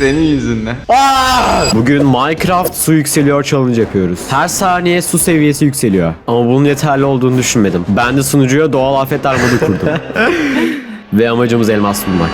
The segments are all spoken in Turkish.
Senin yüzünden. Bugün Minecraft su yükseliyor challenge yapıyoruz. Her saniye su seviyesi yükseliyor. Ama bunun yeterli olduğunu düşünmedim. Ben de sunucuya doğal afetler modu kurdum. Ve amacımız elmas bulmak.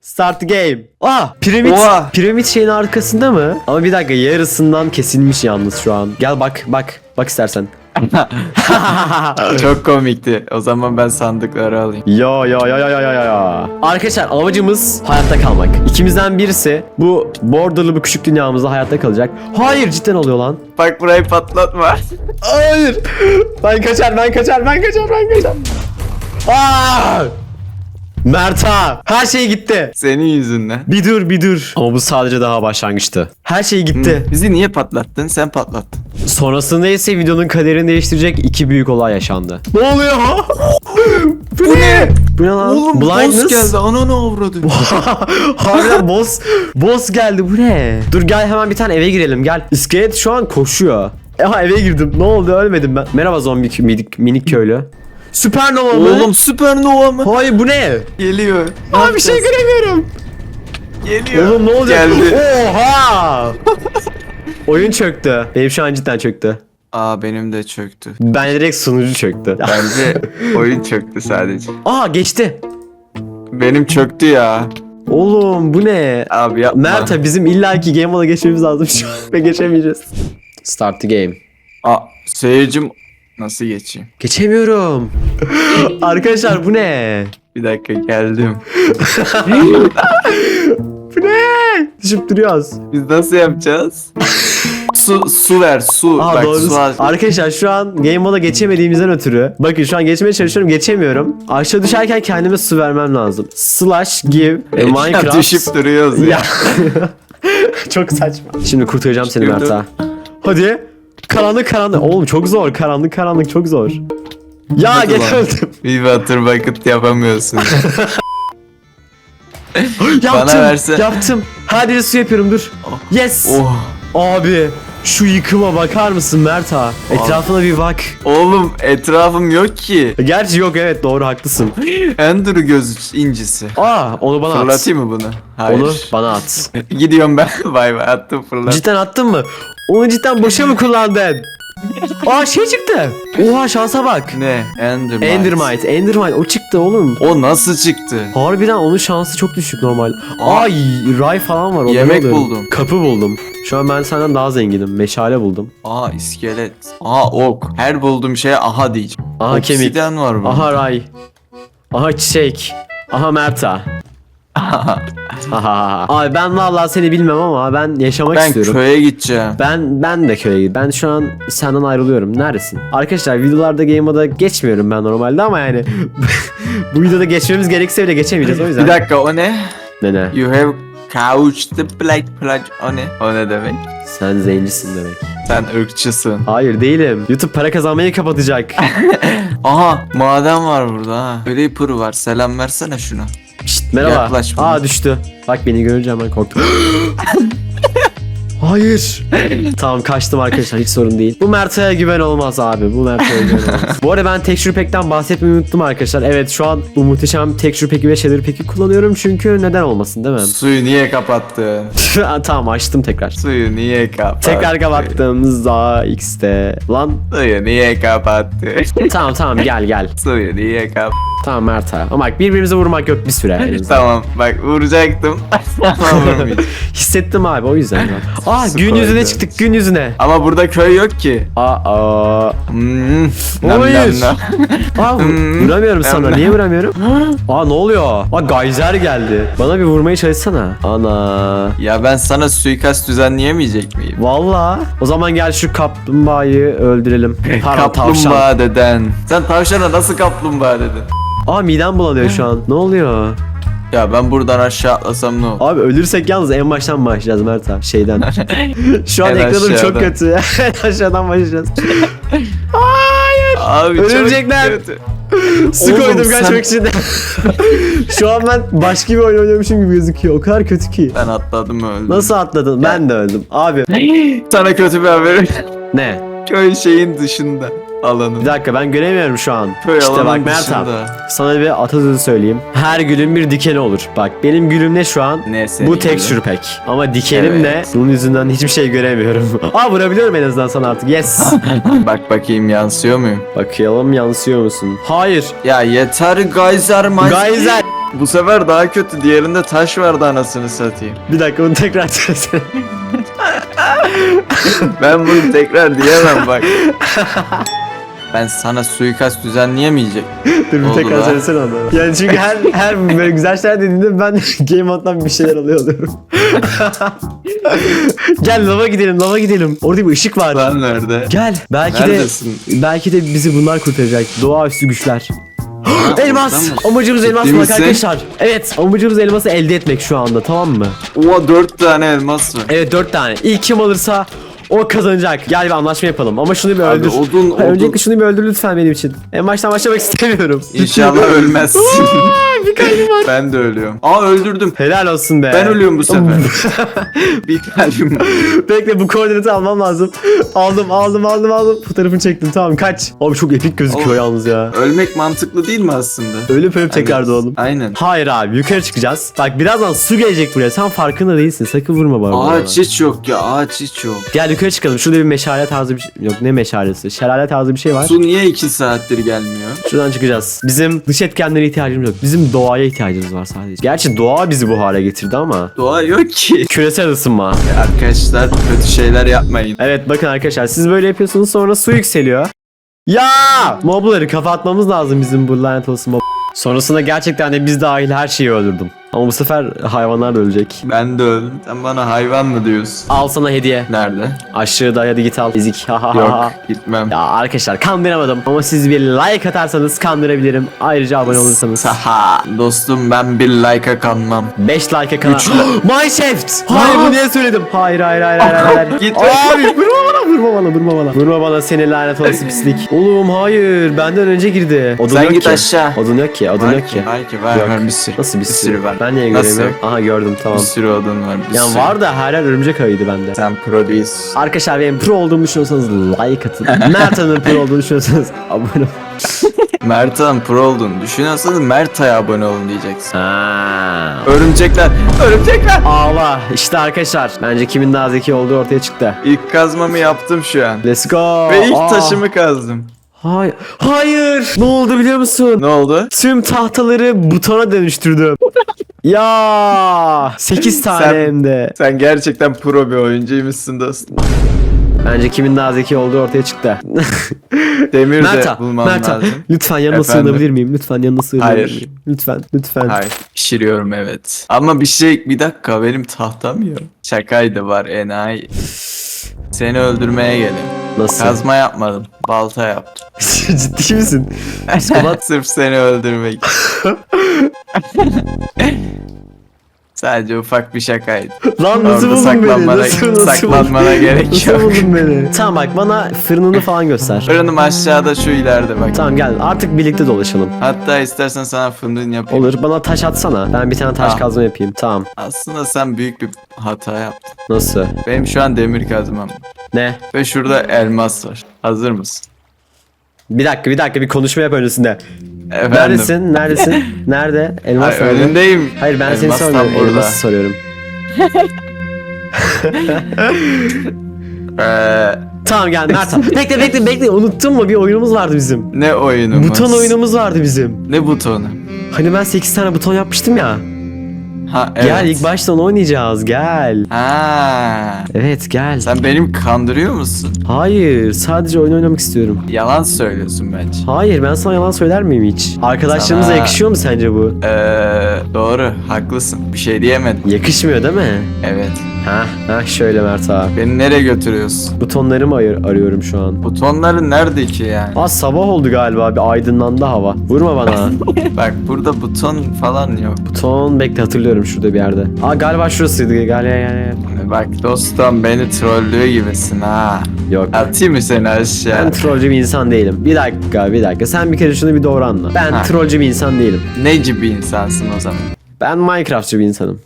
Start the game. Aa, piramit. Oha. Piramit şeyin arkasında mı? Ama bir dakika yarısından kesilmiş yalnız şu an. Gel bak bak. Bak istersen. Çok komikti. O zaman ben sandıkları alayım. Ya ya ya ya ya ya ya. Arkadaşlar amacımız hayatta kalmak. İkimizden birisi bu borderlı bu küçük dünyamızda hayatta kalacak. Hayır cidden oluyor lan. Bak burayı patlatma. Hayır. Ben kaçar ben kaçar ben kaçar ben kaçar. Aa! Merta her şey gitti. Senin yüzünden. Bir dur bir dur. Ama bu sadece daha başlangıçtı. Her şey gitti. Bizi niye patlattın? Sen patlattın. Sonrasında ise videonun kaderini değiştirecek iki büyük olay yaşandı. Ne oluyor? bu ne? Bu ne lan? Oğlum Blindness? boss geldi. Ananı avradı. Harbiden boss, boss geldi bu ne? Dur gel hemen bir tane eve girelim gel. İskelet şu an koşuyor. Aha eve girdim. Ne oldu ölmedim ben. Merhaba zombi minik, minik köylü. Süpernova mı? Oğlum süpernova mı? Hayır bu ne? Geliyor. Ne Aa bir şey yapacağız? göremiyorum. Geliyor. Oğlum ne olacak? Geldi. Oha! Oyun çöktü. Benim şu an cidden çöktü. Aa benim de çöktü. Ben direkt sunucu çöktü. Bence oyun çöktü sadece. Aa geçti. Benim çöktü ya. Oğlum bu ne? Abi yapma. Mert bizim illaki game moda geçmemiz lazım şu an ve geçemeyeceğiz. Start the game. Aa seyircim nasıl geçeyim? Geçemiyorum. Arkadaşlar bu ne? Bir dakika geldim. Bu ne? Düşüp duruyoruz. Biz nasıl yapacağız? su su ver su. Aa Bak doğru. su al. Arkadaşlar şu an game moda geçemediğimizden ötürü. Bakın şu an geçmeye çalışıyorum geçemiyorum. Aşağı düşerken kendime su vermem lazım. Slash give e, Minecraft. Düşüp duruyoruz ya. Ya. çok saçma. Şimdi kurtaracağım seni. Mert ha. Hadi. Karanlık karanlık. Oğlum çok zor. Karanlık karanlık çok zor. Ya geç öldüm. Bir water bucket yapamıyorsun. Yaptım. verse. Yaptım. Hadi su yapıyorum dur. Yes. oh. Abi şu yıkıma bakar mısın Mert ha? Etrafına bir bak. Oğlum etrafım yok ki. Gerçi yok evet doğru haklısın. Ender göz incisi. Aa onu bana at. Fırlatayım mı bunu? Hayır. Onu bana at. Gidiyorum ben. Bay bay attım fırlat. Cidden attın mı? Onu cidden boşa mı kullandın? Aa şey çıktı. Oha şansa bak. Ne? Endermite. Endermite, Endermite o çıktı oğlum. O nasıl çıktı? Harbiden onun şansı çok düşük normal. Ay ray falan var. onları Yemek alıyorum. buldum. Kapı buldum. Şu an ben senden daha zenginim. Meşale buldum. Aa iskelet. Aa ok. Her bulduğum şeye aha diyeceğim. Aha kemik. Obsidian var burada. Aha ray. Aha çiçek. Aha Merta. Abi ben vallahi seni bilmem ama ben yaşamak ben istiyorum. köye gideceğim. Ben ben de köye Ben şu an senden ayrılıyorum. Neredesin? Arkadaşlar videolarda Game Mode'a geçmiyorum ben normalde ama yani bu videoda geçmemiz gerekse bile geçemeyeceğiz o yüzden. Bir dakika o ne? Ne ne? You have couched the black plug. O ne? O ne demek? Sen zencisin demek. Sen ırkçısın. Hayır değilim. YouTube para kazanmayı kapatacak. Aha maden var burada ha. Creeper var. Selam versene şuna. Şşt, merhaba. Yaklaş bana. Aa düştü. Bak beni görünce hemen korktum. Hayır. tamam kaçtım arkadaşlar hiç sorun değil. Bu Mert'e güven olmaz abi. Bu Mert'e güven olmaz. bu arada ben Texture Pack'ten bahsetmeyi unuttum arkadaşlar. Evet şu an bu muhteşem Texture Pack'i ve Shader Pack'i kullanıyorum çünkü neden olmasın değil mi? Suyu niye kapattın? tamam açtım tekrar. Suyu niye kapattın? Tekrar kapattığımızda X'te. Lan Suyu niye kapattın? tamam tamam gel gel. Suyu niye kapattın? Tamam Mert abi. Ama bak birbirimize vurmak yok bir süre. tamam bak vuracaktım. Hissettim abi o yüzden. Aa Su gün yüzüne koydu. çıktık gün yüzüne. Ama burada köy yok ki. Aa. Hmm. Nam Hayır. nam. Aa vur- Hmm. vuramıyorum sana. Niye vuramıyorum? Aa ne oluyor? Aa gayzer geldi. Bana bir vurmaya çalışsana. Ana. Ya ben sana suikast düzenleyemeyecek miyim? Valla. O zaman gel şu kaplumbağayı öldürelim. Pardon tavşan. kaplumbağa deden. Sen tavşana nasıl kaplumbağa dedin? Aa midem bulanıyor şu an. Ne oluyor? Ya ben buradan aşağı atlasam ne olur? Abi ölürsek yalnız en baştan başlayacağız Mert abi. Şeyden. şu an En ekranım çok aşağıdan. kötü. En aşağıdan başlayacağız. Abi çok kötü. Su Oğlum koydum sen- kaçmak için. Şu an ben başka bir oyun oynuyormuşum gibi gözüküyor. O kadar kötü ki. Ben atladım öldüm. Nasıl atladın? Ben de öldüm. Abi Sana kötü bir haberim. ne? Köy şeyin dışında Bir alanın. dakika ben göremiyorum şu an. Köy işte bak Mert abi. dışında. Sana bir atasözü söyleyeyim. Her gülün bir dikeni olur. Bak benim gülüm ne şu an? Ne Bu texture pack. Ama dikenim ne? Evet. Bunun yüzünden hiçbir şey göremiyorum. Aa vurabiliyorum en azından sana artık. Yes. Bak bakayım yansıyor muyum? Bakalım yansıyor musun? Hayır. Ya yeter Geyser maç. Geyser. Bu sefer daha kötü. Diğerinde taş vardı anasını satayım. Bir dakika bunu tekrar söylesene. Ben bunu tekrar diyemem bak. Ben sana suikast düzenleyemeyecek. Dur bir Oldu tekrar lan. söylesene onu. Yani çünkü her her böyle güzel şeyler dediğinde ben Game Mode'dan bir şeyler alıyor oluyorum. Gel lava gidelim lava gidelim. Orada bir ışık var. Lan nerede? Gel. Belki Neredesin? de belki de bizi bunlar kurtaracak. Doğaüstü güçler. Elmas. oradan mı? Amacımız elmas Ciddi bulmak misin? arkadaşlar. Evet. Amacımız elması elde etmek şu anda tamam mı? Oha dört tane elmas var. Evet dört tane. İlk kim alırsa o kazanacak. Gel bir anlaşma yapalım. Ama şunu bir Abi öldür. odun Hayır, odun. Öncelikle şunu bir öldür lütfen benim için. En baştan başlamak istemiyorum. İnşallah ölmezsin. bir kalbim var. ben de ölüyorum. Aa öldürdüm. Helal olsun be. Ben ölüyorum bu sefer. bir kalbim var. Bekle bu koordinatı almam lazım. Aldım aldım aldım aldım. Fotoğrafını çektim tamam kaç. Abi çok epik gözüküyor Oğlum. yalnız ya. Ölmek mantıklı değil mi aslında? Ölüp ölüp tekrar Evet, doğalım. Aynen. Hayır abi yukarı çıkacağız. Bak birazdan su gelecek buraya. Sen farkında değilsin. Sakın vurma bana. Ağaç hiç yok ya ağaç hiç yok. Gel yukarı çıkalım. Şurada bir meşale tarzı bir şey. Yok ne meşalesi? Şelale tarzı bir şey var. Su niye iki saattir gelmiyor? Şuradan çıkacağız. Bizim dış etkenlere ihtiyacımız yok. Bizim doğaya ihtiyacımız var sadece. Gerçi doğa bizi bu hale getirdi ama. Doğa yok ki. Küresel ısınma. Arkadaşlar kötü şeyler yapmayın. Evet bakın arkadaşlar siz böyle yapıyorsunuz sonra su yükseliyor. Ya! Mobları kafa atmamız lazım bizim bu lanet olsun mob. Sonrasında gerçekten de biz dahil her şeyi öldürdüm. Ama bu sefer hayvanlar da ölecek. Ben de öldüm. Sen bana hayvan mı diyorsun? Al sana hediye. Nerede? Aşağıda hadi git al. Ezik. Yok gitmem. Ya arkadaşlar kandıramadım ama siz bir like atarsanız kandırabilirim. Ayrıca abone olursanız. Saha. Dostum ben bir like'a kanmam. 5 like'a kanal. Mineshaft! Hayır bu niye söyledim? Hayır hayır hayır hayır hayır. Git. Abi vurma bana vurma bana vurma bana. Vurma bana seni lanet olası pislik. Oğlum hayır benden önce girdi. Odun Sen yok git ki. aşağı. Odun yok ki odun Var yok ki. ki, var ki, var, Yok. var bir sürü. Nasıl bir sürü? var. Ben niye Nasıl göremiyorum? Aha gördüm tamam. Bir sürü odun var. Bir Yani sürü. var da yer örümcek ağıydı bende. Sen pro değilsin. Arkadaşlar benim pro olduğumu düşünüyorsanız like atın. Mert Han'ın pro olduğunu düşünüyorsanız abone olun. Mert'in pro olduğunu düşünüyorsanız Mert'e abone olun diyeceksin. Ha. Örümcekler. Örümcekler. Ağla. İşte arkadaşlar. Bence kimin daha zeki olduğu ortaya çıktı. İlk kazmamı yaptım şu an. Let's go. Ve ilk Aa. taşımı kazdım. Hayır. Hayır. Ne oldu biliyor musun? Ne oldu? Tüm tahtaları butona dönüştürdüm. ya 8 tane Sen- hem de. Sen gerçekten pro bir oyuncuymuşsun dostum. Bence kimin daha zeki olduğu ortaya çıktı. Demir de Merta, bulmam Merta. lazım. Lütfen yanına Efendim? sığınabilir miyim? Lütfen yanına sığınabilir Hayır. miyim? Lütfen, lütfen. Hayır. Pişiriyorum evet. Ama bir şey bir dakika benim tahtam yok. Şakaydı var enayi. Seni öldürmeye geldim. Nasıl? Kazma yapmadım. Balta yaptım. Ciddi misin? Psikopat. Sırf seni öldürmek. Sadece ufak bir şakaydı. Lan nasıl Orada buldun beni? saklanmana, Nasıl, nasıl saklanmana buldun? gerek Nasıl yok. buldun beni? Tamam bak bana fırınını falan göster. Fırınım aşağıda şu ileride bak. Tamam gel artık birlikte dolaşalım. Hatta istersen sana fındığın yapayım. Olur bana taş atsana. Ben bir tane taş Ah. kazma yapayım. Tamam. Aslında sen büyük bir hata yaptın. Nasıl? Benim şu an demir kazmam. Ne? Ve şurada elmas var. Hazır mısın? Bir dakika bir dakika bir konuşma yap öncesinde. Efendim. Neredesin? Neredesin? Nerede? Elmas Ay, nerede? önündeyim. Hayır ben seni Elmas tam sormuyorum. burada. Elması soruyorum. Ee, Tamam gel Mert. bekle bekle bekle. Unuttun mu? Bir oyunumuz vardı bizim. ne oyunumuz? Buton oyunumuz vardı bizim. Ne butonu? Hani ben 8 tane buton yapmıştım ya. Ha evet. Gel ilk baştan oynayacağız. Gel. Ha. Evet gel. Sen benim kandırıyor musun? Hayır sadece oyun oynamak istiyorum. Yalan söylüyorsun bence. Hayır ben sana yalan söyler miyim hiç? Arkadaşlarımıza Sana- yakışıyor mu sence bu? Ee, doğru, haklısın. Bir şey diyemedim. Yakışmıyor değil mi? Evet. Ha, ha şöyle Mert abi. Beni nereye götürüyorsun? Butonlarımı ayır- arıyorum şu an. Butonların nerede ki yani? Aa sabah oldu galiba bir aydınlandı hava. Vurma bana. Bak burada buton falan yok. Buton bekle hatırlıyorum şurada bir yerde. Aa galiba şurasıydı. Gel. gel. Bak dostum beni trollüyor gibisin ha. Yok. Atayım mı seni aşağı? Ben trollcü bir insan değilim. Bir dakika bir dakika. Sen bir kere şunu bir doğru anla. Ben Ha. trollcü bir insan değilim. Neci bir insansın o zaman? Ben Minecraftçı bir insanım.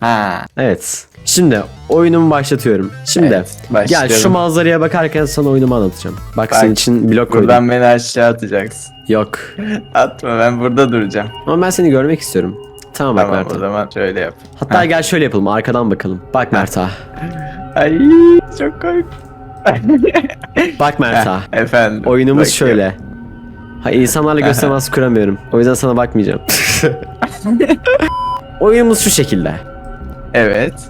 Ha. Evet. Şimdi oyunumu başlatıyorum. Şimdi Evet, gel başlayalım. şu manzaraya bakarken sana oyunumu anlatacağım. Bak, Bak, senin için blok koydum. Buradan beni aşağı atacaksın. Yok. Atma ben burada duracağım. Ama ben seni görmek istiyorum. Tamam bak Tamam o zaman şöyle yap. Hatta gel şöyle yapalım arkadan bakalım. Bak Mert ağa. Ay çok komik. Bak Mert ağa. Heh, Efendim. Oyunumuz bakıyorum. şöyle. Ha, insanlarla teması kuramıyorum. O yüzden sana bakmayacağım. Oyunumuz şu şekilde. Evet.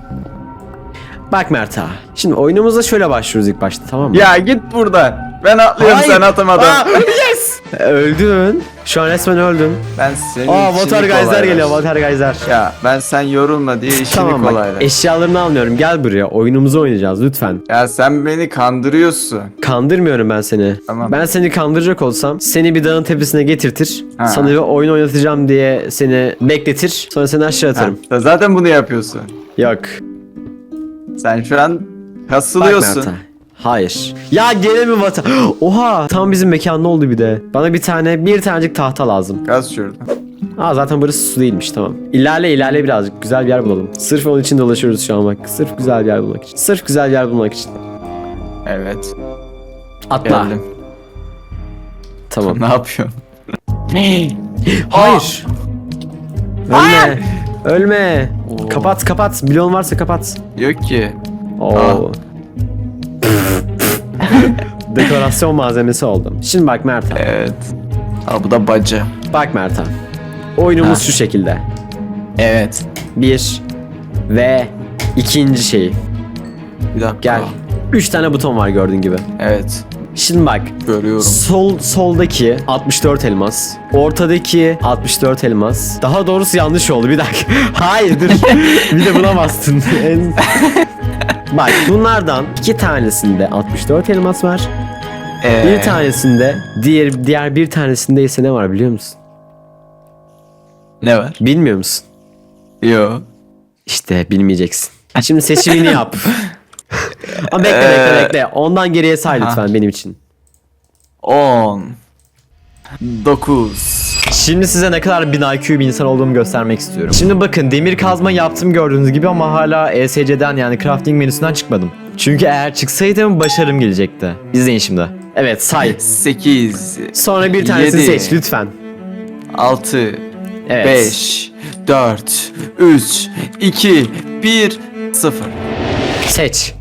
Bak Mert ağa. Şimdi oyunumuza şöyle başlıyoruz ilk başta tamam mı? Ya git buradan. Ben atlıyorum Hayır. sen atamadın. Aa, yes! Öldün. Şu an resmen öldün. Ben senin Aa işini Water kolaylaş- geliyor Water Geyser. Ya ben sen yorulma diye işini Tamam bak kolaylaş. eşyalarını almıyorum gel buraya oyunumuzu oynayacağız lütfen. Ya sen beni kandırıyorsun. Kandırmıyorum ben seni. Tamam. Ben seni kandıracak olsam seni bir dağın tepesine getirtir. Ha. Sana bir oyun oynatacağım diye seni bekletir. Sonra seni aşağı Ha, atarım. sen zaten bunu yapıyorsun. Yok. Sen şu an Bak kasılıyorsun. Mert'e. Hayır. Ya gene mi vata? Oha tam bizim mekanda oldu bir de. Bana bir tane bir tanecik tahta lazım. Kaz şuradan. Aa zaten burası su değilmiş tamam. İlerle ilerle birazcık güzel bir yer bulalım. Sırf onun için dolaşıyoruz şu an bak. Sırf güzel bir yer bulmak için. Sırf güzel bir yer bulmak için. Evet. Atla. Geldim. Tamam. Ne yapıyorsun? Hayır. Ölme. Ölme. Oo. Kapat kapat. Milyon varsa kapat. Yok ki. Oo. Dekorasyon malzemesi oldum. Şimdi bak Mert abi. Evet. Ha bu da bacı. Bak Mert abi. Oyunumuz Ha. şu şekilde. Evet. Bir ve ikinci şey. Bir dakika. Gel. Üç tane buton var gördüğün gibi. Evet. Şimdi bak. Görüyorum. Sol soldaki 64 elmas. Ortadaki 64 elmas. Daha doğrusu yanlış oldu. Bir dakika. Hayır dur. bir de buna bastın. En- Bak bunlardan iki tanesinde 64 elmas var. Ee, Bir tanesinde diğer diğer bir tanesinde ise ne var biliyor musun? Ne var? Bilmiyor musun? Yo. İşte bilmeyeceksin. Şimdi seçimini yap. Ama bekle bekle Ee, bekle. Ondan geriye say lütfen benim için. 10 9 Şimdi size ne kadar bin IQ bir insan olduğumu göstermek istiyorum. Şimdi bakın demir kazma yaptım gördüğünüz gibi ama hala ESC'den yani crafting menüsünden çıkmadım. Çünkü eğer çıksaydım başarım gelecekti. İzleyin şimdi. Evet say. 8 Sonra bir tanesini Yedi. seç lütfen. 6 Evet. 5 4 3 2 1 0 Seç.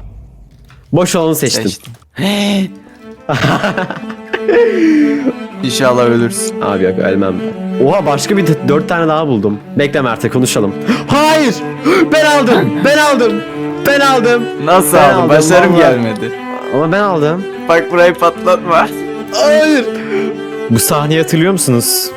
Boş olanı seçtim. Seçtim. İnşallah ölürsün. Abi yok ölmem. Oha başka bir dört tane daha buldum. Bekle Mert'e konuşalım. Hayır! Ben aldım! Ben aldım! Ben aldım! Nasıl Ben aldın? aldım, Başarım vallahi. gelmedi. Ama ben aldım. Bak burayı patlatma. Hayır! Bu sahneyi hatırlıyor musunuz?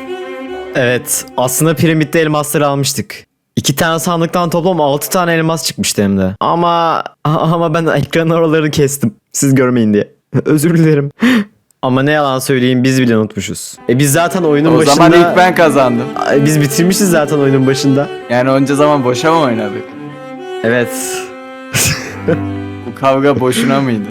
Evet aslında piramitte elmasları almıştık. İki tane sandıktan toplam 6 tane elmas çıkmıştı hem de. Ama ama ben ekranın oralarını kestim. Siz görmeyin diye. Özür dilerim. Ama ne yalan söyleyeyim biz bile unutmuşuz. E biz zaten oyunun O başında... zaman ilk ben kazandım. Biz bitirmişiz zaten oyunun başında. Yani onca zaman boşa mı oynadık? Evet. Bu kavga boşuna mıydı?